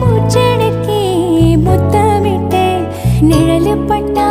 മൂച്ചടക്കി മുത്തമിട്ട് നിഴലുപെട്ടാ